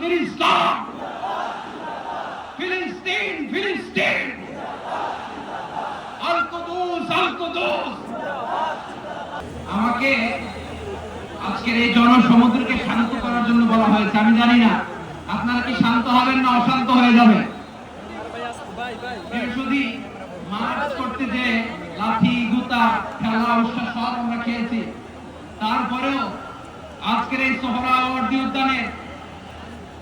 ফিলিস্তান ফিলিস্তিন ফিলিস্তিন আল কুদুস আল কুদুস আমাকে আজকের এই জনসমুদ্রকে শান্ত করার জন্য বলা হয়েছে, আমি জানি না। আপনারা কি শান্ত হবেন না অশান্ত হয়ে যাবেন? শুধু মার্চ করতে যে লাঠি, গুতা খেলা উৎসাহ সব আমরা খেয়েছি, তারপরেও আজকের এই উদ্যানে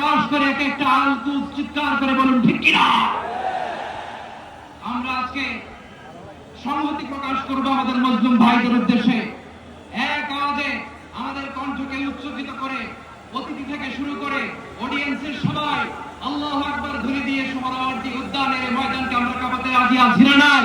বাস করে এক একটা আলকুস চিৎকার করে বলুন, ঠিক কিনা? আমরা আজকে সংহতি প্রকাশ করব আমাদের মজলুম ভাইদের উদ্দেশ্যে। এক আওয়াজে আমাদের কণ্ঠকে উচ্চকিত করে, অতিথি থেকে শুরু করে অডিয়েন্সের সবাই আল্লাহ আকবার ধরে দিয়ে সোহরাওয়ার্দী উদ্যানের ময়দানকে আমরা কাঁপাতে রাজি আছি না নাই?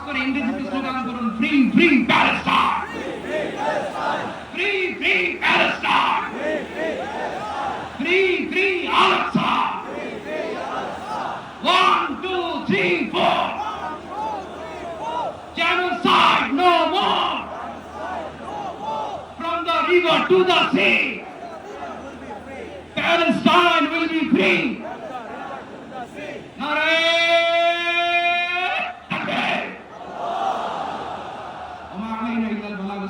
করে ইংরেজিতে স্লোগান করুন free free Palestine free free Palestine free free আলাক্সা one two three four genocide no more from the river to the sea Palestine will be free